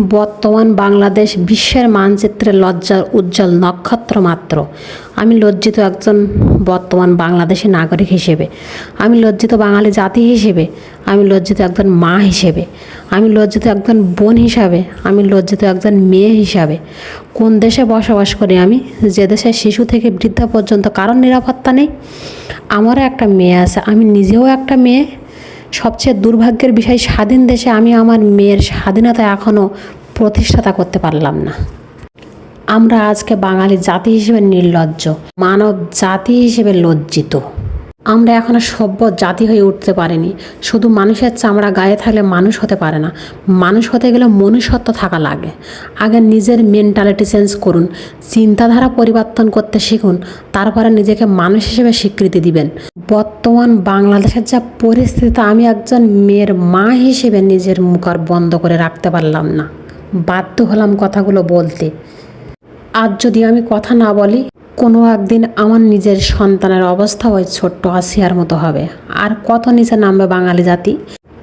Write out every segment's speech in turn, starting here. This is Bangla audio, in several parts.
বর্তমান বাংলাদেশ বিশ্বের মানচিত্রে লজ্জার উজ্জ্বল নক্ষত্র মাত্র। আমি লজ্জিত একজন বর্তমান বাংলাদেশি নাগরিক হিসেবে। আমি লজ্জিত বাঙালি জাতি হিসেবে। আমি লজ্জিত একজন মা হিসেবে। আমি লজ্জিত একজন বোন হিসাবে। আমি লজ্জিত একজন মেয়ে হিসাবে। কোন দেশে বসবাস করি আমি? যে দেশে শিশু থেকে বৃদ্ধা পর্যন্ত কারোর নিরাপত্তা নেই? আমারও একটা মেয়ে আছে। আমি নিজেও একটা মেয়ে। সবচেয়ে দুর্ভাগ্যের বিষয়, স্বাধীন দেশে আমি আমার মেয়ের স্বাধীনতা এখনও প্রতিষ্ঠাতা করতে পারলাম না। আমরা আজকে বাঙালি জাতি হিসেবে নির্লজ্জ, মানব জাতি হিসেবে লজ্জিত। আমরা এখনও সভ্য জাতি হয়ে উঠতে পারিনি। শুধু মানুষের চামড়া গায়ে থাকলে মানুষ হতে পারে না। মানুষ হতে গেলে মনুষ্যত্ব থাকা লাগে। আগে নিজের মেন্টালিটি চেঞ্জ করুন, চিন্তাধারা পরিবর্তন করতে শিখুন, তারপরে নিজেকে মানুষ হিসেবে স্বীকৃতি দিবেন। বর্তমান বাংলাদেশের যা পরিস্থিতি আমি একজন মেয়ের মা হিসেবে নিজের মুখ আর বন্ধ করে রাখতে পারলাম না। বাধ্য হলাম কথাগুলো বলতে। আর যদি আমি কথা না বলি কোনো একদিন আমার নিজের সন্তানের অবস্থা ওই ছোট্ট আসিয়ার মতো হবে। আর কত নিচে নামবে বাঙালি জাতি?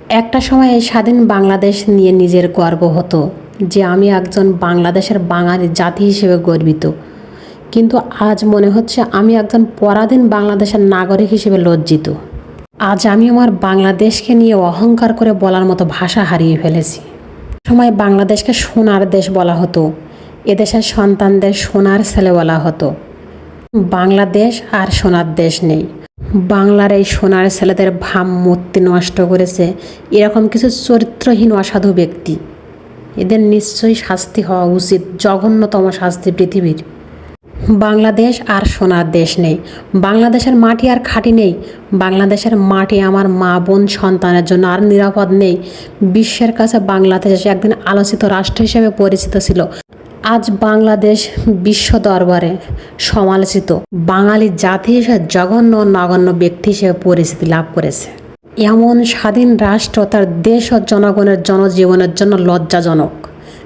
একটা সময় এই স্বাধীন বাংলাদেশ নিয়ে নিজের গর্ব হতো যে আমি একজন বাংলাদেশের বাঙালি জাতি হিসেবে গর্বিত। কিন্তু আজ মনে হচ্ছে আমি একজন পরাধীন বাংলাদেশের নাগরিক হিসেবে লজ্জিত। আজ আমি আমার বাংলাদেশকে নিয়ে অহংকার করে বলার মতো ভাষা হারিয়ে ফেলেছি। সময় বাংলাদেশকে সোনার দেশ বলা হতো এদেশের সন্তানদের সোনার ছেলে বলা হতো। বাংলাদেশ আর সোনার দেশ নেই। বাংলার এই সোনার ছেলেদের ভাবমূর্তি নষ্ট করেছে এরকম কিছু চরিত্রহীন অসাধু ব্যক্তি। এদের নিশ্চয়ই শাস্তি হওয়া উচিত, জঘন্যতম শাস্তি পৃথিবীর। বাংলাদেশ আর সোনার দেশ নেই। বাংলাদেশের মাটি আর খাঁটি নেই। বাংলাদেশের মাটি আমার মা বোন সন্তানের জন্য আর নিরাপদ নেই। বিশ্বের কাছে বাংলাদেশ একদিন আলোচিত রাষ্ট্র হিসেবে পরিচিত ছিল। আজ বাংলাদেশ বিশ্ব দরবারে সমালোচিত বাঙালি জাতি হিসেবে জঘন্য নগণ্য ব্যক্তি হিসেবে পরিচিতি লাভ করেছে। এমন স্বাধীন রাষ্ট্র তার দেশ ও জনগণের জনজীবনের জন্য লজ্জাজনক,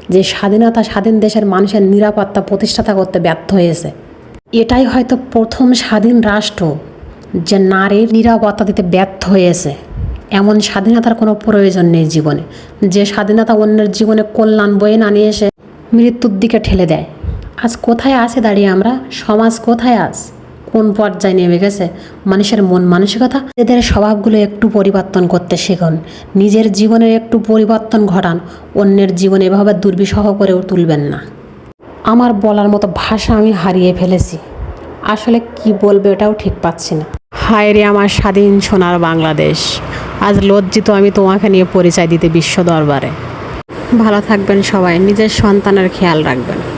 যে স্বাধীনতা স্বাধীন দেশের মানুষের নিরাপত্তা প্রতিষ্ঠাতা করতে ব্যর্থ হয়েছে। এটাই হয়তো প্রথম স্বাধীন রাষ্ট্র যে নারীর নিরাপত্তা দিতে ব্যর্থ হয়েছে। এমন স্বাধীনতার কোনো প্রয়োজন নেই জীবনে। যে স্বাধীনতা অন্যের জীবনে কল্যাণ বয়ে না নিয়ে এসে মৃত্যুর দিকে ঠেলে দেয়। আজ কোথায় আছে দাঁড়িয়ে আমরা? সমাজ কোথায় আজ? কোন পর্যায়ে নেমে গেছে? মানুষের মন মানসিকতা? এদের স্বভাবগুলো একটু পরিবর্তন করতে শিখুন। নিজের জীবনের একটু পরিবর্তন ঘটান। অন্যের জীবনে এভাবে দুর্বিষহ করেও তুলবেন না। আমার বলার মতো ভাষা আমি হারিয়ে ফেলেছি। আসলে কি বলবে এটাও ঠিক পাচ্ছি না। হায় রে আমার স্বাধীন সোনার বাংলাদেশ। আজ লজ্জিত আমি তোমাকে নিয়ে পরিচয় দিতে বিশ্ব দরবারে। ভালো থাকবেন সবাই নিজের সন্তানের খেয়াল রাখবেন।